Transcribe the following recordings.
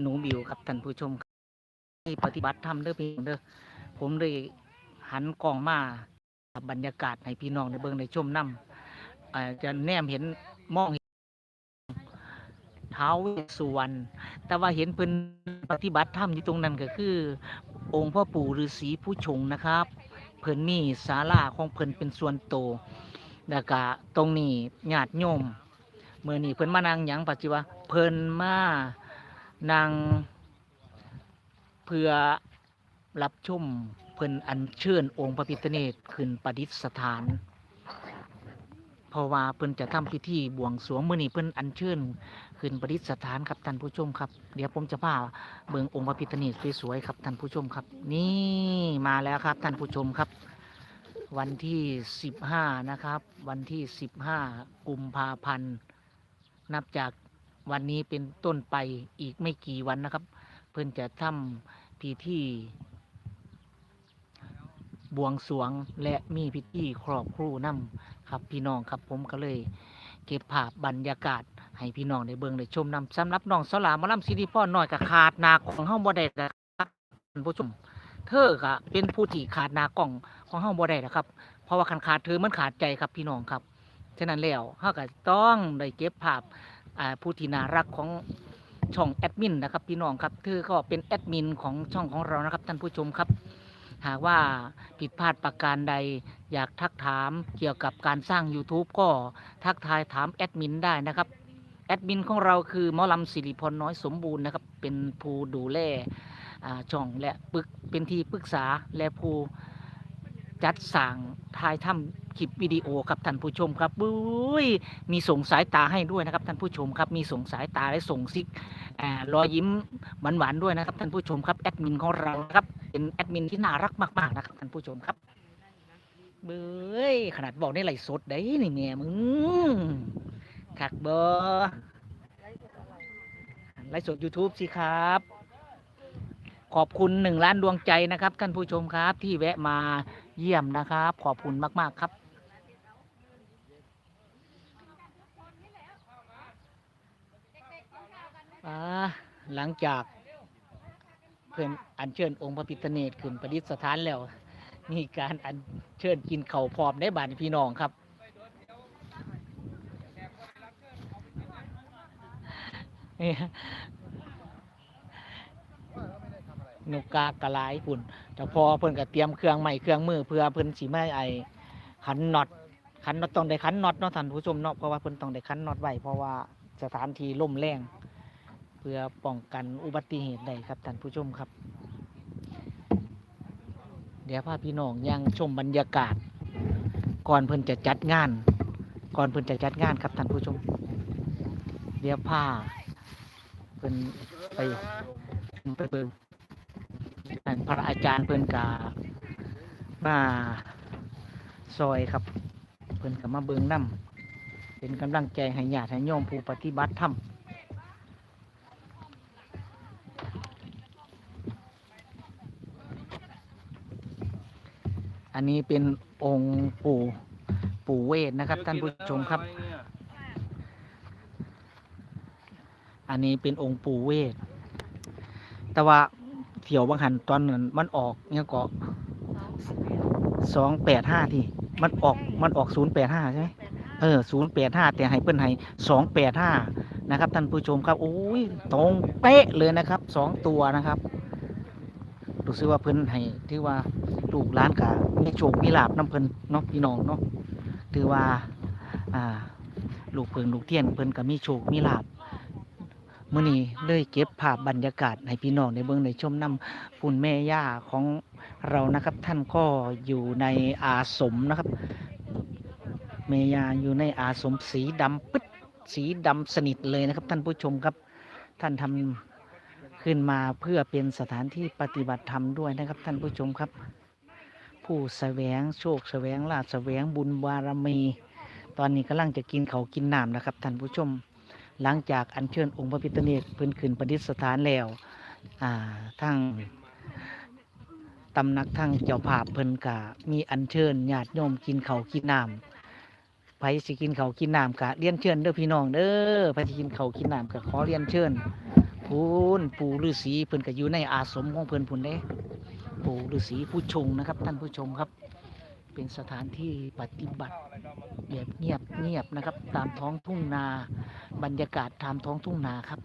หนูบิวครับท่านผู้ชมครับที่ปฏิบัติธรรมเด้อพี่น้องเด้อผมเลยหันกล้องมาบรรยากาศให้พี่น้องในเบิ่งในชมน้ำอาจะแนมเห็นมองเห็นท้าวสุวรรณแต่ว่าเห็นเพิ่นปฏิบัติธรรมอยู่ตรงนั้นก็คือ องค์พ่อปู่ฤาษีผู้ชงนะครับ เพิ่นมีศาลาของเพิ่นเป็นส่วนโตแล้วก็ตรงนี้ญาติโยมเมื่อนี้เพิ่นมานั่งหยังปัจจุบันเพิ่นมา นั่งเพื่อรับชมเพิ่นอัญเชิญองค์พระพิฆเนศขึ้นประดิษฐาน เพราะว่าเพิ่นจะทำพิธีบวงสรวงมื้อนี้เพิ่นอัญเชิญขึ้นประดิษฐานครับท่านผู้ชมครับ เดี๋ยวผมจะพาเบิ่งองค์พระพิฆเนศสวยๆครับท่านผู้ชมครับ นี่มาแล้วครับท่านผู้ชมครับ วันที่ 15 นะครับ วันที่ 15 กุมภาพันธ์นับจาก วันนี้เป็นต้นไปอีกไม่กี่วันนะครับ เพิ่อนจะทำพิธีบวงสรวงและมีพิธีครอบครูนำครับพี่น้องครับผมก็เลย เก็บภาพบรรยากาศ ให้พี่น้องได้เบิ่งได้ชมนำสำหรับน้องสลามอลำซีดีพ่อน้อยกับขาดนาของเฮาบ่ได้นะครับท่านผู้ชม เธอก็เป็นผู้ที่ขาดนากล่องของเฮาบ่ได้นะครับ เพราะว่าคันขาดเธอมันขาดใจครับพี่น้องครับฉะนั้นแล้วเฮาก็ต้องได้เก็บภาพ ผู้ที่น่ารักของช่องแอดมินนะครับพี่น้องครับเธอก็เป็นแอดมินของช่องของเรานะครับท่านผู้ชมครับ หากว่าผิดพลาดประการใดอยากทักถามเกี่ยวกับการสร้าง YouTube ก็ทักทายถามแอดมินได้นะครับแอดมินของเราคือหมอลำสิริพรน้อยสมบูรณ์นะครับเป็นผู้ดูแลช่องและปึกเป็นที่ปรึกษาและผู้จัดสั่งทายทำ คลิปวิดีโอครับท่านผู้ชมครับบุ้ยมีส่งสายตาให้ด้วยนะครับท่านผู้ชมครับมีส่งสายตาและส่งซิกรอยยิ้มหวานๆด้วยนะครับท่านผู้ชมครับแอดมินของเราครับเป็นแอดมินที่น่ารักมากๆนะครับท่านผู้ชมครับเบ้ยขนาดบอกได้ไหลสดได้นี่แม่มึงคักเบอไลฟ์สด YouTube สิครับ ขอบคุณหนึ่งล้านดวงใจนะครับท่านผู้ชมครับที่แวะมาเยี่ยมนะครับ ขอบคุณมาก ๆ ครับ อ่า หลังจากเพื่อนอัญเชิญองค์พระพิฆเนศขึ้นประดิษฐานแล้วมีการอัญเชิญกินเข่าพร้อมได้บาดพี่น้องครับนี่นกกากระลายปุ่นแต่พอเพิ่นก็เตรียมเครื่องใหม่เครื่องมือเพื่อเพิ่นสิมาไอขันน็อตขันน็อตต้องได้ขันน็อตเนาะท่านผู้ชมเนาะเพราะว่าเพิ่นต้องได้ขันน็อตไว้เพราะว่าสถานที่ล่มแรง เพื่อป้องกันอุบัติเหตุได้ครับท่านผู้ชมครับ เดี๋ยวพาพี่น้องยังชมบรรยากาศ ก่อนเพิ่นจะจัดงาน ก่อนเพิ่นจะจัดงานครับท่านผู้ชม เดี๋ยวพาเพิ่นไปไปเบิ่งนั่นพระอาจารย์เพิ่นกามาซอยครับเพิ่นก็มาเบิงนํเป็นกำลังใจให้ญาติให้โยมผู้ปฏิบัติธรรม อันนี้เป็นองค์ปู่ปู่เวทนะครับ ท่านผู้ชมครับ อันนี้เป็นองค์ปู่เวท แต่ว่าเถียวบางหันตอนนั้นมันออกเนี่ยก็สองแปดห้าทีมันออกมันออกศูนย์แปดห้าใช่ไหมเออศูนย์แปดห้าแต่ให้เปิ้นให้สองแปดห้านะครับ ท่านผู้ชมครับโอ้ยตรงเป๊ะเลยนะครับสองตัวนะครับ รู้สึกว่าเพิ่นให้ที่ว่าลูกล้านกะมีโชคมีลาบน้ำเพิ่นเนาะพี่น้องเนาะถือว่าอ่าลูกเพิ่งลูกเทียนเพิ่นก็มีโชคมีลาบมื้อนี้เลยเก็บภาพบรรยากาศให้พี่น้องได้เบิ่งได้ชมน้ำปุ่นแม่ย่าของเรานะครับ ท่านก็อยู่ในอาสมนะครับแม่ย่าอยู่ในอาสมสีดำปึ๊ดสีดำสนิทเลยนะครับ ท่านผู้ชมครับ ท่านทำ ขึ้นมาเพื่อเป็นสถานที่ปฏิบัติธรรมด้วยนะครับ ท่านผู้ชมครับ ผู้แสวงโชคแสวงลาภแสวงบุญบารมี ตอนนี้กำลังจะกินเขากินน้ำนะครับท่านผู้ชม หลังจากอัญเชิญองค์พระพิฆเนศเพิ่นขึ้นประดิษฐานแล้วอ่าทั้งตำหนักทั้งเจ้าภาพเพิ่นกะมีอัญเชิญญาติโยมกินเขากินน้ำไปสิกินเขากินน้ำกะเรียนเชิญเด้อพี่น้องเด้อไปสิกินเขากินน้ำกะขอเรียนเชิญ พูนปู่ฤาษีเพิ่นก็อยู่ในอาสมของเพิ่นพุ่นเด้ปู่ฤาษีผู้ชงนะครับ ท่านผู้ชมครับ เป็นสถานที่ปฏิบัติแบบเงียบเงียบนะครับ ตามท้องทุ่งนาบรรยากาศตามท้องทุ่งนาครับ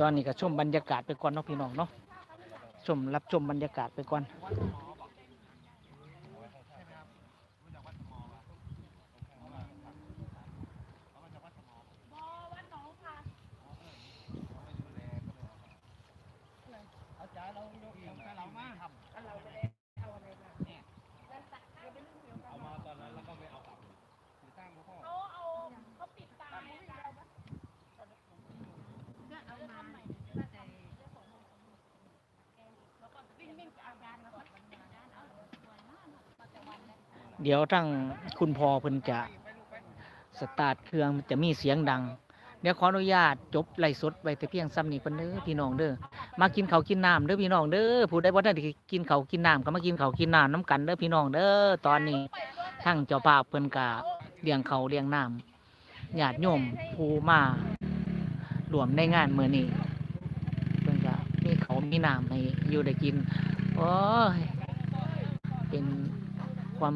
ก่อนตอนนี้ก็ชมบรรยากาศไปก่อนเนาะพี่น้องเนาะชมรับชมบรรยากาศไปก่อน เดี๋ยวทั้งคุณพ่อเพิ่นจะสตาร์ทเครื่องจะมีเสียงดัง เดี๋ยวขออนุญาตจบไลฟ์สดไว้แต่เพียงซ้ำนี้เพิ่นเด้อพี่น้องเด้อมากินข้าวกินน้ำเด้อพี่น้องเด้อผู้ใดบ่ทันได้กินข้าวกินน้ำก็มากินข้าวกินน้ำน้ำกันเด้อพี่น้องเด้อตอนนี้ทั้งเจ้าภาพเพิ่นก็เลี้ยงข้าวเลี้ยงน้ำญาติโยมผู้มารวมในงานมื้อนี้เพิ่นก็มีข้าวมีน้ำให้อยู่ได้กินโอ้ยเป็นความ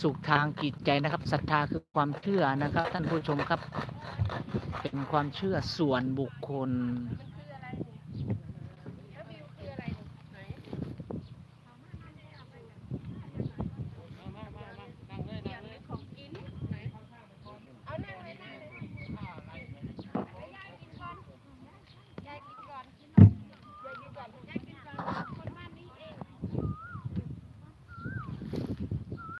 สุขทางจิตใจนะครับศรัทธาคือความเชื่อนะครับ ท่านผู้ชมครับ เป็นความเชื่อส่วนบุคคล